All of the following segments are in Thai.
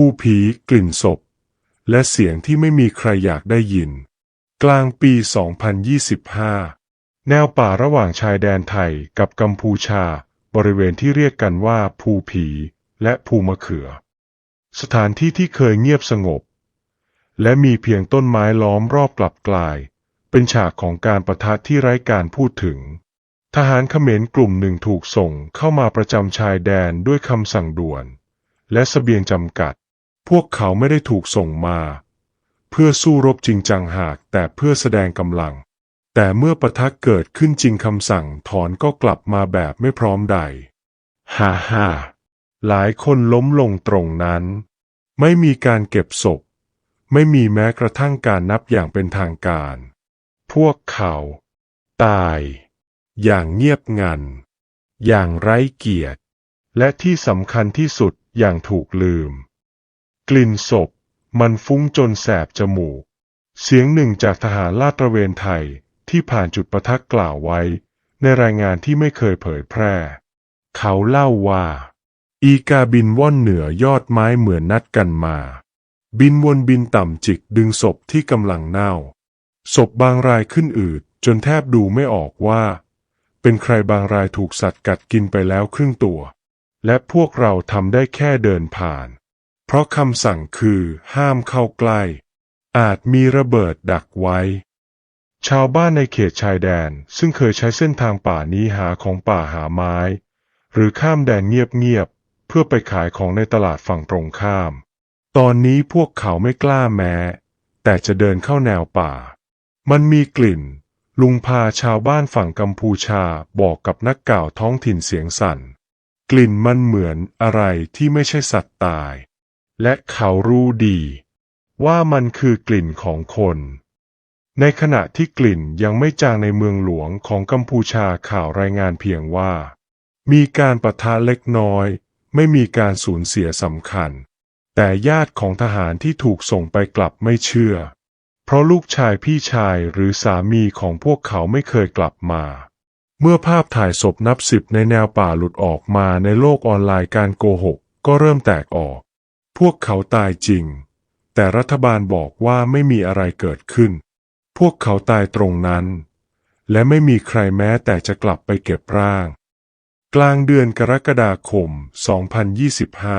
ผู้ผีกลิ่นศพ และเสียงที่ไม่มีใครอยากได้ยิน กลางปี 2025 แนวป่าระหว่างชายแดนไทยกับกัมพูชา บริเวณที่เรียกกันว่าภูผีและภูมะเขือ สถานที่ที่เคยเงียบสงบ และมีเพียงต้นไม้ล้อมรอบกลับกลาย เป็นฉากของการประทะที่ไร้การพูดถึงทหารเขมรกลุ่มหนึ่งถูกส่งเข้ามาประจำชายแดนด้วยคำสั่งด่วน และสเสบียงจำกัด พวกเขาไม่ได้ถูกส่งมา เพื่อสู้รบจริงจังหากแต่เพื่อแสดงกำลัง แต่เมื่อปะทะเกิดขึ้นจริงคำสั่งถอนก็กลับมาแบบไม่พร้อมใด ฮ่าฮ่าหลายคนล้มลงตรงนั้น ไม่มีการเก็บศพ ไม่มีแม้กระทั่งการนับอย่างเป็นทางการ พวกเขา ตาย อย่างเงียบงัน อย่างไร้เกียรติ และที่สำคัญที่สุดอย่างถูกลืม กลิ่นศพ มันฟุ้งจนแสบจมูก เสียงหนึ่งจากทหารลาดตระเวนไทยที่ผ่านจุดประทักกล่าวไว้ ในรายงานที่ไม่เคยเผยแพร่ เขาเล่าว่า อีกาบินว่อนเหนือยอดไม้เหมือนนัดกันมา บินวนบินต่ำจิกดึงศพที่กำลังเน่า ศพบางรายขึ้นอืดจนแทบดูไม่ออกว่า เป็นใครบางรายถูกสัตว์กัดกินไปแล้วครึ่งตัว และพวกเราทำได้แค่เดินผ่าน เพราะคำสั่งคือห้ามเข้าใกล้ อาจมีระเบิดดักไว้ ชาวบ้านในเขตชายแดนซึ่งเคยใช้เส้นทางป่านี้หาของป่าหาไม้ หรือข้ามแดนเงียบๆเพื่อไปขายของในตลาดฝั่งตรงข้าม ตอนนี้พวกเขาไม่กล้าแม้ แต่จะเดินเข้าแนวป่า มันมีกลิ่น ลุงพาชาวบ้านฝั่งกัมพูชาบอกกับนักก่าวท้องถิ่นเสียงสั่น กลิ่นมันเหมือนอะไรที่ไม่ใช่สัตว์ตาย และเขารู้ดี ว่ามันคือกลิ่นของคน ในขณะที่กลิ่นยังไม่จางในเมืองหลวงของกัมพูชาข่าวรายงานเพียงว่า มีการประทะเล็กน้อย ไม่มีการสูญเสียสำคัญ แต่ญาติของทหารที่ถูกส่งไปกลับไม่เชื่อ เพราะลูกชายพี่ชายหรือสามีของพวกเขาไม่เคยกลับมาเมื่อภาพถ่ายศพนับสิบในแนวป่าหลุดออกมาในโลกออนไลน์การโกหก ก็เริ่มแตกออก พวกเขาตายจริง แต่รัฐบาลบอกว่าไม่มีอะไรเกิดขึ้น พวกเขาตายตรงนั้น และไม่มีใครแม้แต่จะกลับไปเก็บร่าง กลางเดือนกรกฎาคม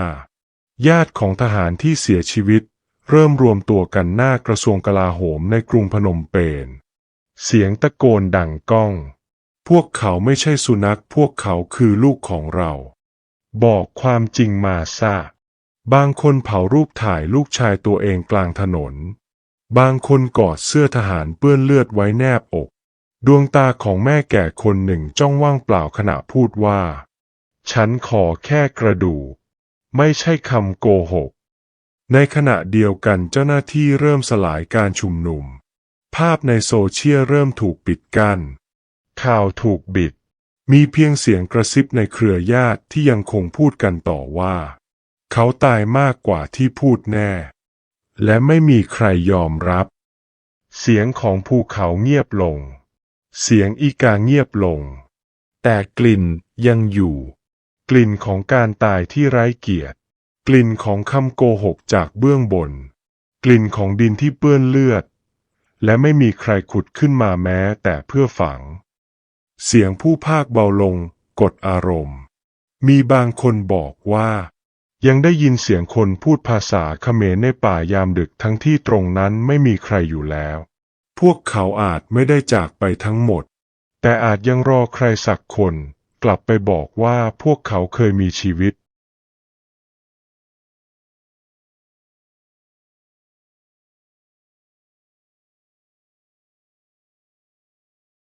2025 ญาติของทหารที่เสียชีวิต เริ่มรวมตัวกันหน้ากระทรวงกลาโหมในกรุงพนมเปญ เสียงตะโกนดังก้อง พวกเขาไม่ใช่สุนัข พวกเขาคือลูกของเรา บอกความจริงมาซะ บางคนเผารูปถ่ายลูกชายตัวเองกลางถนน บางคนกอดเสื้อทหารเปื้อนเลือดไว้แนบอก ดวงตาของแม่แก่คนหนึ่งจ้องว่างเปล่าขณะพูดว่า ฉันขอแค่กระดูก ไม่ใช่คำโกหก ในขณะเดียวกันเจ้าหน้าที่เริ่มสลายการชุมนุม ภาพในโซเชียลเริ่มถูกปิดกัน้น ข่าวถูกบิด มีเพียงเสียงกระซิบในเครือญาติที่ยังคงพูดกันต่อว่า เขาตายมากกว่าที่พูดแน่ และไม่มีใครยอมรับ เสียงของภูเขาเงียบลง เสียงอีกาเงียบลง แต่กลิ่นยังอยู่ กลิ่นของการตายที่ไร้เกียรติ กลิ่นของคำโกหกจากเบื้องบน กลิ่นของดินที่เปื้อนเลือด และไม่มีใครขุดขึ้นมาแม้แต่เพื่อฝัง เสียงผู้ภาคเบาลง กดอารมณ์ มีบางคนบอกว่า ยังได้ยินเสียงคนพูดภาษาเขมรในป่ายามดึกทั้งที่ตรงนั้นไม่มีใครอยู่แล้ว พวกเขาอาจไม่ได้จากไปทั้งหมด แต่อาจยังรอใครสักคน กลับไปบอกว่าพวกเขาเคยมีชีวิต